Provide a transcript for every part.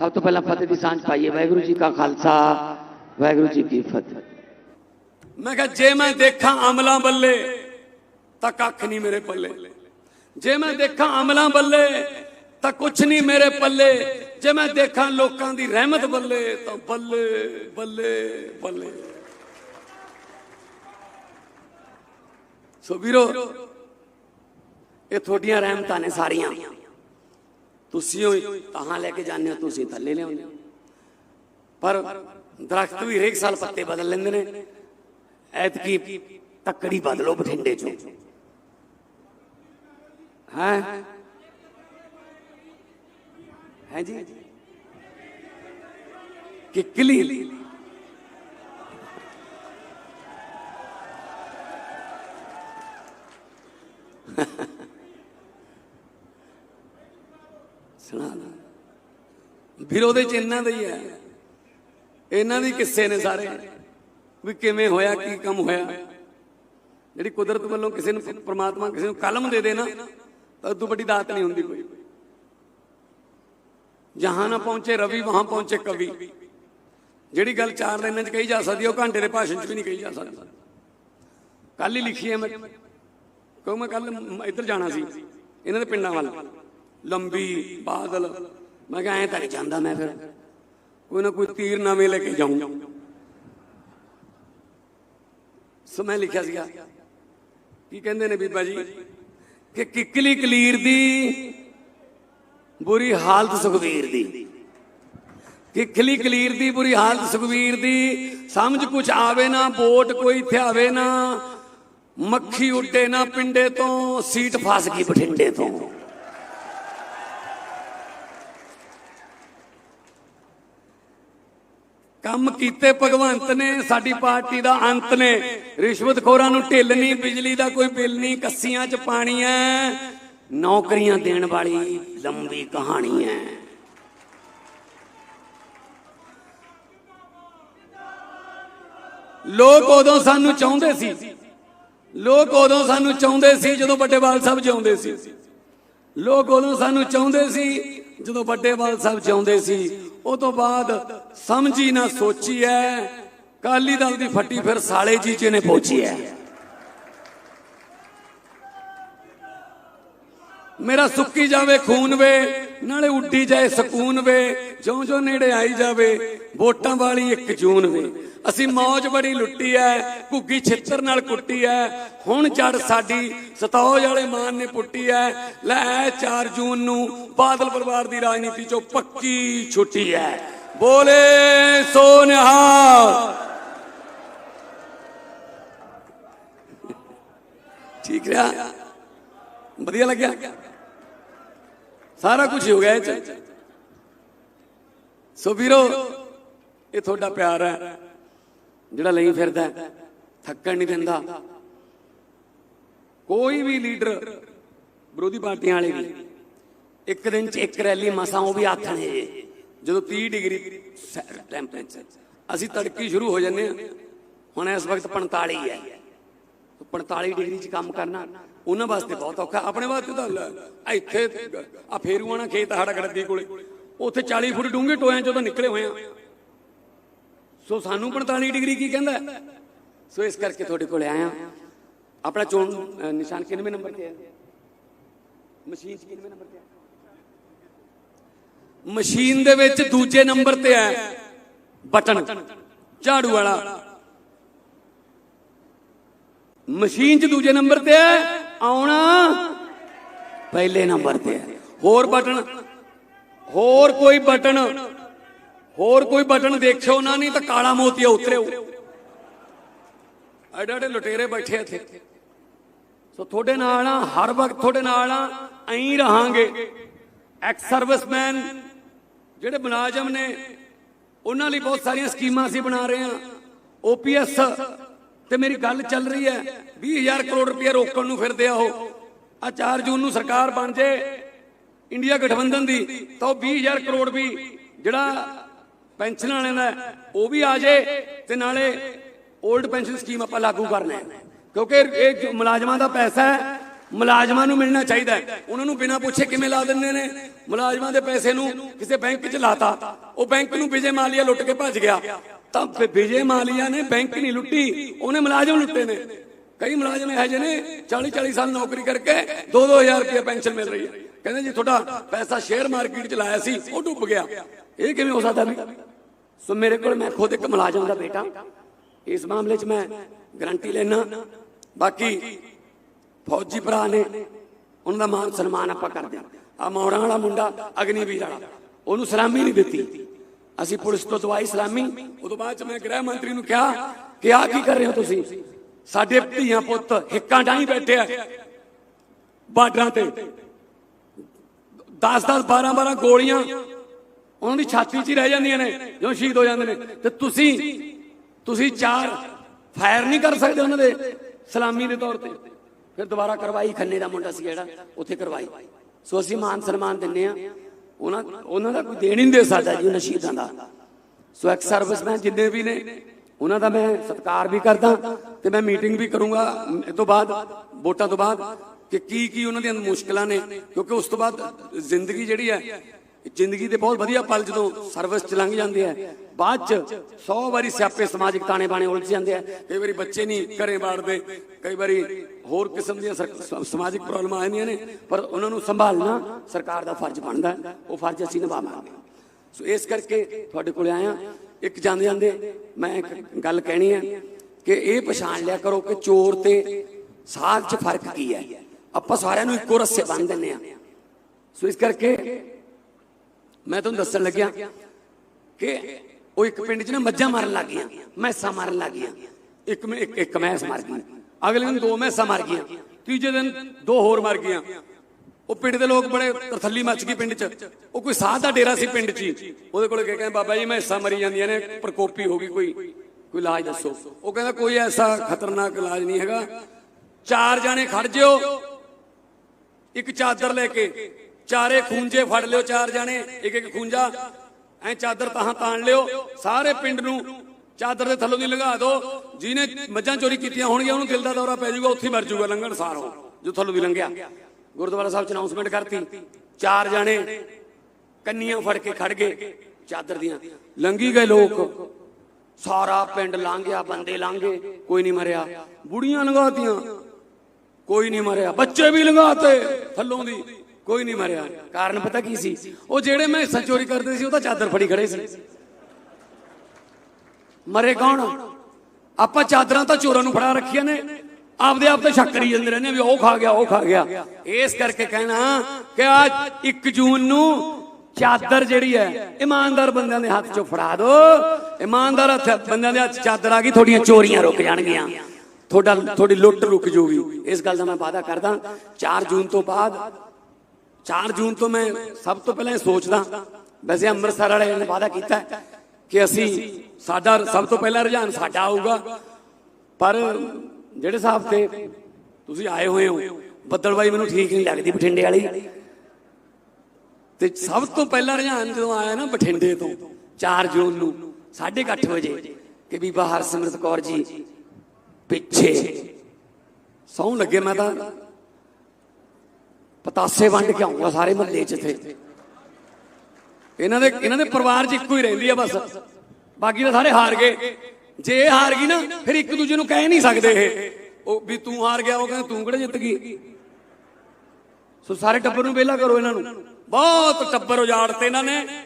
ਸਭ ਤੋਂ ਪਹਿਲਾਂ ਫਤਿਹ ਦੀ ਸਾਂਝ ਪਾਈਏ। ਵਾਹਿਗੁਰੂ ਜੀ ਕਾ ਖਾਲਸਾ, ਵਾਹਿਗੁਰੂ ਜੀ ਕੀ ਫਤਿਹ। ਮੈਂ ਕਿਹਾ, ਜੇ ਮੈਂ ਦੇਖਾਂ ਅਮਲਾਂ ਬੱਲੇ, ਤਾਂ ਕੱਖ ਨਹੀਂ ਮੇਰੇ ਪੱਲੇ। ਜੇ ਮੈਂ ਦੇਖਾਂ ਅਮਲਾਂ ਬੱਲੇ, ਤਾਂ ਕੁਛ ਨਹੀਂ ਮੇਰੇ ਪੱਲੇ। ਜੇ ਮੈਂ ਦੇਖਾਂ ਲੋਕਾਂ ਦੀ ਰਹਿਮਤ ਬੱਲੇ, ਤਾਂ ਬੱਲੇ ਬੱਲੇ ਬੱਲੇ। ਸੋ ਵੀਰੋ, ਇਹ ਤੁਹਾਡੀਆਂ ਰਹਿਮਤਾਂ ਨੇ ਸਾਰੀਆਂ। ਤੁਸੀਂ ਹੋਈ ਤਾਂ ਲੈ ਕੇ ਜਾਂਦੇ ਹੋ ਤੁਸੀਂ ਥੱਲੇ ਲਿਆਉਂਦੇ ਹੋ ਪਰ ਦਰਖਤ ਵੀ ਹਰੇਕ ਸਾਲ ਪੱਤੇ ਬਦਲ ਲੈਂਦੇ ਨੇ ਐਤਕੀ ਤੱਕੜੀ ਬਦਲੋ ਬਠਿੰਡੇ ਚੋਂ ਹੈ ਹੈ ਜੀ ਕਿੱਕਲੀ ਸੁਣਾ ਨਾ ਫਿਰ ਉਹਦੇ ਚ ਇਹਨਾਂ ਦਾ ਹੀ ਹੈ। ਇਹਨਾਂ ਦੇ ਕਿੱਸੇ ਨੇ ਸਾਰੇ। ਵੀ ਕਿਵੇਂ ਹੋਇਆ, ਕੀ ਕੰਮ ਹੋਇਆ। ਜਿਹੜੀ ਕੁਦਰਤ ਵੱਲੋਂ ਕਿਸੇ ਨੂੰ ਪ੍ਰਮਾਤਮਾ ਕਿਸੇ ਨੂੰ ਕਲਮ ਦੇ ਦੇ ਨਾ ਤਾਂ ਉਦੋਂ ਵੱਡੀ ਦਾਤ ਨਹੀਂ ਹੁੰਦੀ ਕੋਈ। ਜਹਾਂ ਨਾ ਪਹੁੰਚੇ ਰਵੀ, ਵਹਾਂ ਪਹੁੰਚੇ ਕਵੀ। ਜਿਹੜੀ ਗੱਲ ਚਾਰ ਲਾਈਨਾਂ 'ਚ ਕਹੀ ਜਾ ਸਕਦੀ ਉਹ ਘੰਟੇ ਦੇ ਭਾਸ਼ਣ 'ਚ ਵੀ ਨਹੀਂ ਕਹੀ ਜਾ ਸਕਦੀ। ਕੱਲ ਹੀ ਲਿਖੀ ਹੈ ਮੈਂ। ਕਿਉਂ ਮੈਂ ਕੱਲ ਇੱਧਰ ਜਾਣਾ ਸੀ, ਇਹਨਾਂ ਦੇ ਪਿੰਡਾਂ ਵੱਲ। ਲੰਬੀ, ਬਾਦਲ। ਮੈਂ ਕਿਹਾ, ਐਂ ਤਾਂ ਜਾਂਦਾ ਮੈਂ ਫਿਰ। ਕੋਈ ਨਾ ਕੋਈ ਤੀਰ ਨਵੇਂ ਲੈ ਕੇ ਜਾਊਂ। ਸੋ ਮੈਂ ਲਿਖਿਆ ਸੀਗਾ। ਕੀ ਕਹਿੰਦੇ ਨੇ ਬੀਬਾ ਜੀ? ਕਿ ਕਿੱਕਲੀ ਕਲੀਰ ਦੀ, ਬੁਰੀ ਹਾਲਤ ਸੁਖਵੀਰ ਦੀ। ਕਿੱਕਲੀ ਕਲੀਰ ਦੀ, ਬੁਰੀ ਹਾਲਤ ਸੁਖਵੀਰ ਦੀ। ਸਮਝ ਕੁਛ ਆਵੇ ਨਾ, ਵੋਟ ਕੋਈ ਇੱਥੇ ਆਵੇ ਨਾ। ਮੱਖੀ ਉੱਡੇ ਨਾ ਪਿੰਡੇ ਤੋਂ, ਸੀਟ ਫਸ ਗਈ ਬਠਿੰਡੇ ਤੋਂ। ਕੰਮ ਕੀਤੇ ਭਗਵੰਤ ਨੇ, ਸਾਡੀ ਪਾਰਟੀ ਦਾ ਅੰਤ ਨੇ। ਰਿਸ਼ਵਤਖੋਰਾਂ ਨੂੰ ਢਿੱਲ ਨਹੀਂ, ਬਿਜਲੀ ਦਾ ਕੋਈ ਬਿੱਲ ਨਹੀਂ, ਕੱਸੀਆਂ 'ਚ ਪਾਣੀ ਐ। ਨੌਕਰੀਆਂ ਦੇਣ ਵਾਲੀ ਲੰਬੀ ਕਹਾਣੀ ਐ। ਲੋਕ ਉਦੋਂ ਸਾਨੂੰ ਚਾਹੁੰਦੇ ਸੀ। ਲੋਕ ਉਦੋਂ ਸਾਨੂੰ ਚਾਹੁੰਦੇ ਸੀ ਜਦੋਂ ਵੱਡੇ ਬਾਲ ਸਾਹਿਬ ਜਿਉਂਦੇ ਸੀ। ਲੋਕ ਉਦੋਂ ਸਾਨੂੰ ਚਾਹੁੰਦੇ ਸੀ ਜਦੋਂ ਵੱਡੇ ਸਾਹਿਬ ਜਿਉਂਦੇ ਸੀ, ਉਹ ਤੋਂ ਬਾਅਦ ਸਮਝੀ ਨਾ ਸੋਚੀ ਐ ਕਾਲੀ ਦਲ ਦੀ ਫੱਟੀ ਫਿਰ ਸਾਲੇ ਜੀ ਚ ਨੇ ਪਹੁੰਚੀ ਐ। ਮੇਰਾ ਸੁੱਕੀ ਜਾਵੇ, ਖੂਨ ਵੇ, ਨਾਲੇ ਉੱਡੀ ਜਾਏ ਸਕੂਨ ਵੇ ਜਿਉਂ ਜਿਉਂ ਨੇੜੇ ਆਈ ਜਾਵੇ, ਵੋਟਾਂ ਵਾਲੀ ਇੱਕ ਜੂਨ ਵੇ। ਅਸੀਂ ਮੌਜ ਬੜੀ ਲੁੱਟੀ ਐ, ਘੁੱਗੀ ਛਿੱਤਰ ਨਾਲ ਕੁੱਟੀ ਐ। ਹੁਣ ਚੜ ਸਾਡੀ ਸਤੌਜ ਵਾਲੇ ਮਾਨ ਨੇ ਪੁੱਟੀ ਐ। ਲੈ 4 ਜੂਨ ਨੂੰ ਬਾਦਲ ਪਰਿਵਾਰ ਦੀ ਰਾਜਨੀਤੀ ਚੋਂ ਪੱਕੀ ਛੁੱਟੀ ਐ। ਬੋਲੇ ਸੋ ਨਿਹਾਲ। ਠੀਕ ਰਿਹਾ? ਵਧੀਆ ਲੱਗਿਆ? ਸਾਰਾ ਕੁਝ ਹੋ ਗਿਆ ਇਹ ਚ। ਸੋ ਵੀਰੋ, ਇਹ ਤੁਹਾਡਾ ਪਿਆਰ ਹੈ। ਜਿਹੜਾ ਲਈ ਫਿਰਦਾ ਥੱਕਣ ਨਹੀਂ ਦਿੰਦਾ। ਕੋਈ ਵੀ ਲੀਡਰ ਵਿਰੋਧੀ ਪਾਰਟੀਆਂ ਵਾਲੇ ਵੀ ਇੱਕ ਦਿਨ ਚ ਇੱਕ ਰੈਲੀ ਮਸਾਂ ਉਹ ਵੀ ਆਥਣੇ ਜਦੋਂ 30 ਡਿਗਰੀ ਟੈਂਪਰੇਚਰ ਅਸੀਂ ਤੜਕੀ ਸ਼ੁਰੂ ਹੋ ਜੰਨੇ ਆ ਹੁਣ ਇਸ ਵਕਤ 45 ਹੈ। 45 ਡਿਗਰੀ 'ਚ ਕੰਮ ਕਰਨਾ ਉਹਨਾਂ ਵਾਸਤੇ ਬਹੁਤ ਔਖਾ। ਆਪਣੇ ਵਾਸਤੇ ਤਾਂ ਲੈ, ਇੱਥੇ ਆ ਫੇਰੂਆਣਾ ਖੇਤ ਆ ਕੋਲੇ। ਉੱਥੇ 40 ਫੁੱਟ ਡੂੰਘੇ ਟੋਇਆਂ ਚੋਂ ਤਾਂ ਨਿਕਲੇ ਹੋਏ ਆ। ਸੋ ਸਾਨੂੰ 45 ਡਿਗਰੀ ਕੀ ਕਹਿੰਦਾ? ਸੋ ਇਸ ਕਰਕੇ ਤੁਹਾਡੇ ਕੋਲ ਆਇਆ। ਆਪਣਾ ਚੋਣ ਨਿਸ਼ਾਨ ਕਿੰਨਵੇਂ ਨੰਬਰ ਤੇ ਹੈ? ਮਸ਼ੀਨ 'ਚ ਨੰਬਰ ਤੇ ਹੈ? ਮਸ਼ੀਨ ਦੇ ਵਿੱਚ ਦੂਜੇ ਨੰਬਰ ਤੇ ਹੈ ਬਟਨ, ਝਾੜੂ ਵਾਲਾ। ਮਸ਼ੀਨ 'ਚ ਦੂਜੇ ਨੰਬਰ ਤੇ ਹੈ, ਆਉਣਾ ਪਹਿਲੇ ਨੰਬਰ ਤੇ ਹੈ। ਹੋਰ ਬਟਨ, ਹੋਰ ਕੋਈ ਬਟਨ? ਹੋਰ ਕੋਈ ਬਟਨ ਦੇਖਿਓ ਨਾ, ਨਹੀਂ ਤਾਂ ਕਾਲਾ ਮੋਤੀਆ ਉਤਰਿਓ। ਐਡੇ ਐਡੇ ਲੁਟੇਰੇ ਬੈਠੇ ਇੱਥੇ। ਸੋ ਤੁਹਾਡੇ ਨਾਲ ਆ, ਹਰ ਵਕਤ ਤੁਹਾਡੇ ਨਾਲ ਆ, ਐਂ ਰਹਾਂਗੇ। ਐਕਸ ਸਰਵਿਸਮੈਨ ਜਿਹੜੇ ਮੁਲਾਜ਼ਮ ਨੇ, ਉਹਨਾਂ ਲਈ ਬਹੁਤ ਸਾਰੀਆਂ ਸਕੀਮਾਂ ਅਸੀਂ ਬਣਾ ਰਹੇ ਹਾਂ। ਓਪੀਐਸ ਤੇ ਮੇਰੀ ਗੱਲ ਚੱਲ ਰਹੀ ਹੈ 20000 ਕਰੋੜ ਰੁਪਏ ਰੋਕਣ ਨੂੰ ਫਿਰਦੇ ਆ ਉਹ। ਆ 4 ਜੂਨ ਨੂੰ ਸਰਕਾਰ ਬਣ ਜੇ, ਇੰਡੀਆ ਗਠਬੰਧਨ ਦੀ, ਤਾਂ ਉਹ 20000 ਕਰੋੜ ਵੀ ਜਿਹੜਾ ਪੈਨਸ਼ਨ ਵਾਲਿਆਂ ਦਾ ਉਹ ਵੀ ਆ ਜੇ ਤੇ ਨਾਲੇ 올ਡ ਪੈਨਸ਼ਨ ਸਕੀਮ ਆਪਾਂ ਲਾਗੂ ਕਰਨਾ ਹੈ। ਕਿਉਂਕਿ ਇਹ ਮੁਲਾਜ਼ਮਾਂ ਦਾ ਪੈਸਾ ਹੈ, ਮੁਲਾਜ਼ਮਾਂ ਨੂੰ ਮਿਲਣਾ ਚਾਹੀਦਾ ਹੈ। ਉਹਨਾਂ ਨੂੰ ਬਿਨਾਂ ਪੁੱਛੇ ਕਿਵੇਂ ਲਾ ਦਿੰਦੇ ਨੇ? ਮੁਲਾਜ਼ਮਾਂ ਦੇ ਪੈਸੇ ਨੂੰ ਕਿਸੇ ਬੈਂਕ 'ਚ ਲਾਤਾ, ਉਹ ਬੈਂਕ ਨੂੰ ਵਿਜੇ ਮਾਲੀਆ ਲੁੱਟ ਕੇ ਭੱਜ ਗਿਆ। ਤਾਂ ਵਿਜੇ ਮਾਲੀਆ ਨੇ ਬੈਂਕ ਨਹੀਂ ਲੁੱਟੀ, ਉਹਨੇ ਮੁਲਾਜ਼ਮ ਲੁੱਟੇ ਨੇ। ਕਈ ਮੁਲਾਜ਼ਮ ਇਹੋ ਜਿਹੇ ਨੇ 40 40 ਸਾਲ ਨੌਕਰੀ ਕਰਕੇ 2-2000 ਰੁਪਏ ਪੈਨਸ਼ਨ ਮਿਲ ਰਹੀ ਹੈ। ਕਹਿੰਦੇ ਜੀ, ਤੁਹਾਡਾ ਪੈਸਾ ਸ਼ੇਅਰ ਮਾਰਕੀਟ 'ਚ ਲਾਇਆ ਸੀ, ਉਹ ਡੁੱਬ ਗਿਆ। ਇਹ ਕਿਵੇਂ ਹੋ ਸਕਦਾ ਵੀ? ਸੋ ਮੇਰੇ ਕੋਲ ਮੈਂ ਖੁਦ ਇੱਕ ਮੁਲਾਜ਼ਮ ਦਾ ਬੇਟਾ। ਇਸ ਮਾਮਲੇ 'ਚ ਮੈਂ ਗਰੰਟੀ ਲੈਣਾ ਬਾਕੀ ਫੌਜੀ ਭਰਾ ਨੇ, ਉਹਨਾਂ ਦਾ ਮਾਨ ਸਨਮਾਨ ਆਪਾਂ ਕਰਦੇ ਆ ਆ ਮੌੜਾਂ ਵਾਲਾ ਮੁੰਡਾ, ਅਗਨੀਵੀਰ ਵਾਲਾ। ਉਹਨੂੰ ਸਲਾਮੀ ਨਹੀਂ ਦਿੱਤੀ। ਅਸੀਂ ਪੁਲਿਸ ਤੋਂ ਦਵਾਈ ਸਲਾਮੀ। ਉਦੋਂ ਬਾਅਦ ਚ ਮੈਂ ਗ੍ਰਹਿ ਮੰਤਰੀ ਨੂੰ ਕਿਹਾ ਕਿ ਆ ਕੀ ਕਰ ਰਹੇ ਹੋ ਤੁਸੀਂ? ਸਾਡੇ ਧੀਆਂ ਪੁੱਤ ਹਿੱਕਾਂ ਡਾਈ ਬੈਠੇ ਆ। ਬਾਰਡਰਾਂ ਤੇ। 10 10 12 12 ਗੋਲੀਆਂ ਉਹਨਾਂ ਦੀ ਛਾਤੀ 'ਚ ਹੀ ਰਹਿ ਜਾਂਦੀਆਂ ਨੇ, ਜਦੋਂ ਸ਼ਹੀਦ ਹੋ ਜਾਂਦੇ ਨੇ। ਤੇ ਤੁਸੀਂ ਤੁਸੀਂ ਚਾਰ ਫਾਇਰ ਨਹੀਂ ਕਰ ਸਕਦੇ ਉਹਨਾਂ ਦੇ ਸਲਾਮੀ ਦੇ ਤੌਰ ਤੇ। ਫਿਰ ਦੁਬਾਰਾ ਕਰਵਾਈ ਖੰਨੇ ਦਾ ਮੁੰਡਾ ਸੀ ਜਿਹੜਾ, ਉੱਥੇ ਕਰਵਾਈ। ਸੋ ਅਸੀਂ ਮਾਨ ਸਨਮਾਨ ਦਿੰਨੇ ਆ ਉਹਨਾਂ ਉਹਨਾਂ ਦਾ ਕੋਈ ਦੇਣ ਹੀ ਨਹੀਂ ਦੇ ਸਕਦਾ ਜੀ ਉਹਨਾਂ ਸ਼ਹੀਦਾਂ ਦਾ। ਸੋ ਐਕਸ ਸਰਵਿਸਮੈਨ ਜਿੰਨੇ ਵੀ ਨੇ, ਉਹਨਾਂ ਦਾ ਮੈਂ ਸਤਿਕਾਰ ਵੀ ਕਰਦਾ ਤੇ ਮੈਂ ਮੀਟਿੰਗ ਵੀ ਕਰੂੰਗਾ ਇਹ ਤੋਂ ਬਾਅਦ, ਵੋਟਾਂ ਤੋਂ ਬਾਅਦ ਕਿ ਕੀ ਕੀ ਉਹਨਾਂ ਦੀਆਂ ਮੁਸ਼ਕਲਾਂ ਨੇ। ਕਿਉਂਕਿ ਉਸ ਤੋਂ ਬਾਅਦ ਜ਼ਿੰਦਗੀ ਜਿਹੜੀ ਹੈ ਜ਼ਿੰਦਗੀ ਦੇ ਬਹੁਤ ਵਧੀਆ ਪਲ ਜਦੋਂ ਸਰਵਿਸ ਚ ਲੰਘ ਜਾਂਦੇ ਆ, ਬਾਅਦ ਚ 100 ਵਾਰੀ ਸਿਆਪੇ ਸਮਾਜਿਕ ਤਾਣੇ ਬਾਣੇ ਉਲਝ ਜਾਂਦੇ ਆ, ਕਈ ਵਾਰੀ ਬੱਚੇ ਨਹੀਂ ਘਰੇ ਬਾੜਦੇ ਕਈ ਵਾਰੀ ਹੋਰ ਕਿਸਮ ਦੀਆਂ ਸਮਾਜਿਕ ਪ੍ਰੋਬਲਮਾਂ ਆਉਂਦੀਆਂ ਨੇ, ਪਰ ਉਹਨਾਂ ਨੂੰ ਸੰਭਾਲਣਾ ਸਰਕਾਰ ਦਾ ਫਰਜ਼ ਬਣਦਾ, ਉਹ ਫਰਜ਼ ਅਸੀਂ ਨਿਭਾਵਾਂਗੇ। ਸੋ ਇਸ ਕਰਕੇ ਤੁਹਾਡੇ ਕੋਲ ਆਇਆ, ਇੱਕ ਜਾਂਦੇ ਜਾਂਦੇ ਮੈਂ ਇੱਕ ਗੱਲ ਕਹਿਣੀ ਹੈ ਕਿ ਇਹ ਪਛਾਣ ਲਿਆ ਕਰੋ ਕਿ ਚੋਰ ਤੇ ਸਾਧ 'ਚ ਫ਼ਰਕ ਕੀ ਹੈ? ਆਪਾਂ ਸਾਰਿਆਂ ਨੂੰ ਇੱਕੋ ਰੱਸੇ ਬੰਨ ਦਿੰਨੇ ਆ। ਸੋ ਇਸ ਕਰਕੇ ਮੈਂ ਤੁਹਾਨੂੰ ਦੱਸਣ ਲੱਗਿਆ ਕਿ ਉਹ ਇੱਕ ਪਿੰਡ 'ਚ ਨਾ ਮੱਝਾਂ ਮਾਰਨ ਲੱਗ ਗਈਆਂ, ਮੈਸਾਂ ਮਾਰਨ ਲੱਗ ਗਈਆਂ। ਇੱਕ ਮੈਂ ਇੱਕ ਇੱਕ ਮੈਸ ਮਰ ਗਈ। ਅਗਲੇ ਦਿਨ ਦੋ ਮੈਸਾਂ ਮਰ ਗਈਆਂ। ਤੀਜੇ ਦਿਨ ਦੋ ਹੋਰ ਮਰ ਗਈਆਂ। ਉਹ ਪਿੰਡ ਦੇ ਲੋਕ ਬੜੇ ਤਰਥੱਲੀ ਮੱਚ ਗਈ ਪਿੰਡ 'ਚ। ਉਹ ਕੋਈ ਸਾਧ ਦਾ ਡੇਰਾ ਸੀ ਪਿੰਡ 'ਚ ਹੀ। ਉਹਦੇ ਕੋਲ ਗਏ ਕਹਿੰਦੇ ਬਾਬਾ ਜੀ, ਮੈਸਾਂ ਮਰੀ ਜਾਂਦੀਆਂ ਨੇ, ਪ੍ਰਕੋਪੀ ਹੋ ਗਈ ਕੋਈ। ਕੋਈ ਇਲਾਜ ਦੱਸੋ। ਉਹ ਕਹਿੰਦਾ, ਕੋਈ ਐਸਾ ਖਤਰਨਾਕ ਇਲਾਜ ਨਹੀਂ ਹੈਗਾ। ਚਾਰ ਜਾਣੇ ਖੜ ਜਿਓ। ਇੱਕ ਚਾਦਰ ਲੈ ਕੇ ਚਾਰੇ ਖੂੰਜੇ ਫੜ ਲਿਓ ਚਾਰ ਜਾਣੇ, ਇੱਕ ਇੱਕ ਖੂੰਜਾ। ਐ ਚਾਦਰ ਤਾਹਾਂ ਤਾਣ ਲਿਓ, ਸਾਰੇ ਪਿੰਡ ਨੂੰ ਚਾਦਰ ਦੇ ਥੱਲੋਂ ਦੀ ਲੰਘਾ ਦਿਓ ਜਿਹਨੇ ਮੱਝਾਂ ਚੋਰੀ ਕੀਤੀਆਂ ਹੋਣਗੀਆਂ, ਉਹਨੂੰ ਦਿਲ ਦਾ ਦੌਰਾ ਪੈ ਜਾਊਗਾ, ਉੱਥੇ ਮਰ ਜਾਊਗਾ ਲੰਘਣ ਸਾਰ ਜੋ ਥੱਲੋਂ ਦੀ ਲੰਘਿਆ। ਗੁਰਦੁਆਰਾ ਸਾਹਿਬ ਚ ਅਨਾਉਂਸਮੈਂਟ ਕਰਤੀ। ਚਾਰ ਜਾਣੇ ਕੰਨੀਆਂ ਫੜ ਕੇ ਖੜ ਗਏ ਚਾਦਰ ਦੀਆਂ। ਲੰਗੀ ਗਏ ਲੋਕ। ਸਾਰਾ ਪਿੰਡ ਲੰਘ ਗਿਆ, ਬੰਦੇ ਲੰਘੇ ਕੋਈ ਨਹੀਂ ਮਰਿਆ। ਬੁੜੀਆਂ ਲੰਘਾਤੀਆਂ, ਕੋਈ ਨਹੀਂ ਮਰਿਆ। ਬੱਚੇ ਵੀ ਲੰਘਾਤੇ ਥੱਲੋਂ ਦੀ। ਕੋਈ ਨਹੀਂ ਮਰਿਆ। ਕਾਰਨ ਪਤਾ ਕੀ ਸੀ? ਉਹ ਜਿਹੜੇ ਮੈਂ ਹਿੱਸਾ ਚੋਰੀ ਕਰਦੇ ਸੀ, ਉਹ ਤਾਂ ਚਾਦਰ ਫੜੀ ਖੜੇ ਸੀ। ਮਰੇ ਕੌਣ? ਆਪਾਂ ਚਾਦਰਾਂ ਤਾਂ ਚੋਰਾਂ ਨੂੰ ਫੜਾ ਰੱਖੀਆਂ ਨੇ। ਆਪਦੇ ਆਪ ਤੇ ਸ਼ੱਕ ਕਰੀ ਜਾਂਦੇ ਰਹਿੰਦੇ ਵੀ ਉਹ ਖਾ ਗਿਆ, ਉਹ ਖਾ ਗਿਆ। ਇਸ ਕਰਕੇ ਕਹਿਣਾ ਕਿ ਅੱਜ 1 ਜੂਨ ਨੂੰ ਚਾਦਰ ਜਿਹੜੀ ਹੈ, ਇਮਾਨਦਾਰ ਬੰਦਿਆਂ ਦੇ ਹੱਥ 'ਚੋਂ ਫੜਾ ਦਿਓ ਇਮਾਨਦਾਰ ਹੱਥ ਬੰਦਿਆਂ ਦੇ ਹੱਥ ਚਾਦਰ ਆ ਗਈ, ਤੁਹਾਡੀਆਂ ਚੋਰੀਆਂ ਰੁਕ ਜਾਣਗੀਆਂ। ਤੁਹਾਡਾ ਤੁਹਾਡੀ ਲੁੱਟ ਰੁਕ ਜਾਊਗੀ ਇਸ ਗੱਲ ਦਾ ਮੈਂ ਵਾਅਦਾ ਕਰਦਾ। 4 ਜੂਨ ਤੋਂ ਬਾਅਦ 4 ਜੂਨ ਤੋਂ ਮੈਂ ਸਭ ਤੋਂ ਪਹਿਲਾਂ ਇਹ ਸੋਚਦਾ, ਵੈਸੇ ਅੰਮ੍ਰਿਤਸਰ ਵਾਲੇ ਨੇ ਵਾਅਦਾ ਕੀਤਾ ਕਿ ਅਸੀਂ ਸਾਡਾ ਸਭ ਤੋਂ ਪਹਿਲਾਂ ਰੁਝਾਨ ਸਾਡਾ ਆਊਗਾ। ਪਰ ਜਿਹੜੇ ਸਾਹਿਬ ਤੇ ਤੁਸੀਂ ਆਏ ਹੋਏ ਹੋ ਬੱਦਲਬਾਈ ਮੈਨੂੰ ਠੀਕ ਨਹੀਂ ਲੱਗਦੀ ਬਠਿੰਡੇ ਵਾਲੀ। ਤੇ ਸਭ ਤੋਂ ਪਹਿਲਾਂ ਰੁਝਾਨ ਜਦੋਂ ਆਇਆ ਨਾ ਬਠਿੰਡੇ ਤੋਂ 4 ਜੂਨ ਨੂੰ 8:30 ਵਜੇ, ਕਿ ਬੀਬਾ ਹਰਸਿਮਰਤ ਕੌਰ ਜੀ ਪਿੱਛੇ। ਸੌਂ ਲੱਗੇ ਮੈਂ ਤਾਂ ਪਤਾਸੇ ਵੰਡ ਕੇ ਆਉਂਗਾ ਸਾਰੇ ਮਹੱਲੇ 'ਚ ਇੱਥੇ। ਇਹਨਾਂ ਦੇ ਇਹਨਾਂ ਦੇ ਪਰਿਵਾਰ 'ਚ ਇੱਕੋ ਹੀ ਰਹਿੰਦੀ ਆ ਬਸ। ਬਾਕੀ ਤਾਂ ਸਾਰੇ ਹਾਰ ਗਏ। ਜੇ ਇਹ ਹਾਰ ਗਈ ਨਾ ਫਿਰ ਇੱਕ ਦੂਜੇ ਨੂੰ ਕਹਿ ਨਹੀਂ ਸਕਦੇ ਇਹ। ਉਹ ਵੀ ਤੂੰ ਹਾਰ ਗਿਆ ਉਹ ਕਹਿੰਦਾ ਤੂੰ ਕਿਹੜਾ ਜਿੱਤ ਗਈ? ਸੋ ਸਾਰੇ ਟੱਬਰ ਨੂੰ ਵਿਹਲਾ ਕਰੋ ਇਹਨਾਂ ਨੂੰ। ਬਹੁਤ ਟੱਬਰ ਉਜਾੜਤੇ ਇਹਨਾਂ ਨੇ।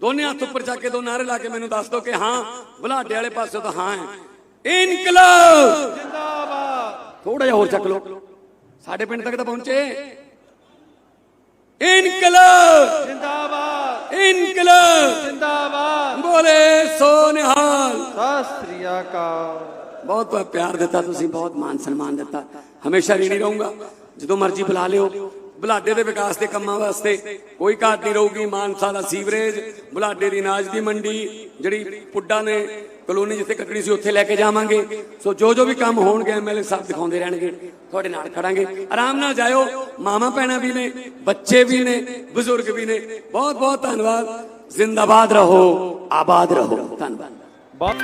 ਦੋਨੇ ਹੱਥ ਉੱਪਰ ਚੱਕ ਕੇ ਦੋ ਨਾਰੇ ਲਾ ਕੇ ਮੈਨੂੰ ਦੱਸ ਦਿਓ ਕਿ ਹਾਂ ਬੁਲਾਡੇ ਵਾਲੇ ਪਾਸੇ ਤਾਂ ਹਾਂ ਹੈ। ਇਨਕਲਾਬ! ਜਿੰਦਾਬਾਦ। ਥੋੜਾ ਜਿਹਾ ਹੋਰ ਚੱਕ ਲਓ। ਸਾਡੇ ਪਿੰਡ ਤੱਕ ਤਾਂ ਪਹੁੰਚੇ। ਇਨਕਲਾਬ। ਜਿੰਦਾਬਾਦ। ਇਨਕਲਾਬ। ਜਿੰਦਾਬਾਦ। ਬੋਲੇ ਸੋ ਨਿਹਾਲ ਸਤਿ ਸ੍ਰੀ ਅਕਾਲ। ਬਹੁਤ ਬਹੁਤ ਪਿਆਰ ਦਿੱਤਾ ਤੁਸੀਂ ਬਹੁਤ ਮਾਨ ਸਨਮਾਨ ਦਿੱਤਾ। ਹਮੇਸ਼ਾ ਰੀਣੀ ਰਹੂੰਗਾ। ਜਦੋਂ ਮਰਜ਼ੀ ਬੁਲਾ ਲਿਓ। ਬੁਲਾਡੇ ਦੇ ਵਿਕਾਸ ਦੇ ਕੰਮਾਂ ਵਾਸਤੇ ਕੋਈ ਘਾਟ ਨਹੀਂ ਰਹੂਗੀ। ਮਾਨਸਾ ਦਾ ਸੀਵਰੇਜ ਬੁਲਾਡੇ ਦੀ ਅਨਾਜ ਦੀ ਮੰਡੀ ਜਿਹੜੀ ਪੁੱਡਾ ਨੇ ਕਲੋਨੀ ਜਿੱਥੇ ਕੱਟਣੀ ਸੀ, ਉੱਥੇ ਲੈ ਕੇ ਜਾਵਾਂਗੇ। ਸੋ ਜੋ ਜੋ ਵੀ ਕੰਮ ਹੋਣਗੇ ਐਮਐਲਏ ਸਾਹਿਬ ਦਿਖਾਉਂਦੇ ਰਹਿਣਗੇ। ਤੁਹਾਡੇ ਨਾਲ ਖੜਾਂਗੇ। ਆਰਾਮ ਨਾਲ ਜਾਇਓ। ਮਾਮਾ ਭੈਣਾਂ ਵੀ ਨੇ, ਬੱਚੇ ਵੀ ਨੇ, ਬਜ਼ੁਰਗ ਵੀ ਨੇ। ਬਹੁਤ ਬਹੁਤ ਧੰਨਵਾਦ। ਜ਼ਿੰਦਾਬਾਦ ਰਹੋ, ਆਬਾਦ ਰਹੋ। ਧੰਨਵਾਦ। ਬਹੁਤ